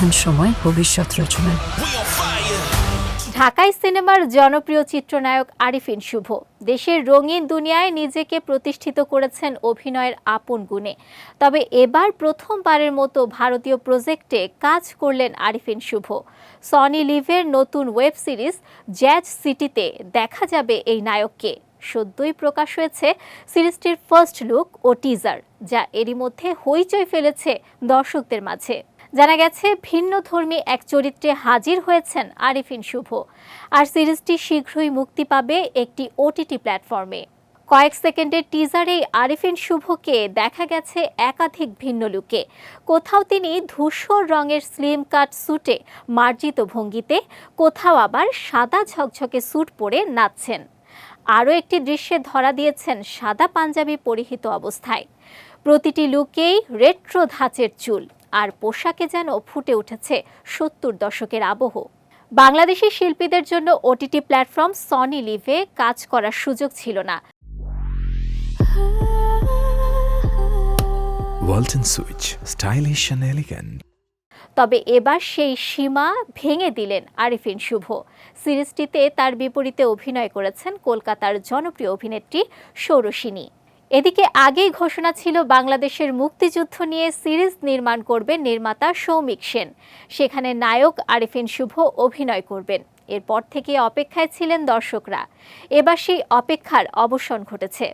এখন সময় ভবিষ্যৎ রচনার ঢাকাই সিনেমার জনপ্রিয় চিত্রনায়ক আরিফিন শুভ। দেশের রঙিন দুনিয়ায় নিজেকে প্রতিষ্ঠিত করেছেন অভিনয়ের আপন গুণে। তবে এবার প্রথমবারের মতো ভারতীয় প্রজেক্টে কাজ করলেন আরিফিন শুভ। সনি লিভের নতুন ওয়েব সিরিজ জ্যাজ সিটিতে দেখা যাবে এই নায়ককে। সদ্যই প্রকাশ হয়েছে সিরিজটির ফার্স্ট লুক ও টিজার, যা এরই মধ্যে হইচই ফেলেছে দর্শকদের মাঝে। জানা গেছে, ভিন্ন ধর্মী এক চরিত্রে হাজির হয়েছেন আরিফিন শুভ। আর সিরিজটি শীঘ্রই মুক্তি পাবে একটি ওটিটি প্ল্যাটফর্মে। কয়েক সেকেন্ডের টিজারেই আরিফিন শুভকে দেখা গেছে একাধিক ভিন্ন লুকে। কোথাও তিনি ধূসর রঙের স্লিম কাট স্যুটে মার্জিত ভঙ্গিতে, কোথাও আবার সাদা ঝকঝকে স্যুট পরে নাচছেন। আরও একটি দৃশ্যে ধরা দিয়েছেন সাদা পাঞ্জাবি পরিহিত অবস্থায়। প্রতিটি লুকেই রেট্রো ধাঁচের চুল। আর পোশাকে যেন ফুটে উঠেছে সত্তর দশকের আবহ। বাংলাদেশি শিল্পীদের জন্য ওটিটি প্ল্যাটফর্ম সনি লিভে কাজ করার সুযোগ ছিল না। Elegant. তবে এবার সেই সীমা ভেঙে দিলেন আরিফিন শুভ। সিরিজটিতে তার বিপরীতে অভিনয় করেছেন কলকাতার জনপ্রিয় অভিনেত্রী সৌরসিনী এদিকে আগেই ঘোষণা ছিল বাংলাদেশের মুক্তিযুদ্ধ নিয়ে সিরিজ নির্মাণ করবে নির্মাতা সৌমিক সেন। সেখানে নায়ক আরিফিন শুভ অভিনয় করবেন। এরপর থেকে অপেক্ষায় ছিলেন দর্শকরা। এবার সেই অপেক্ষার অবসান ঘটেছে।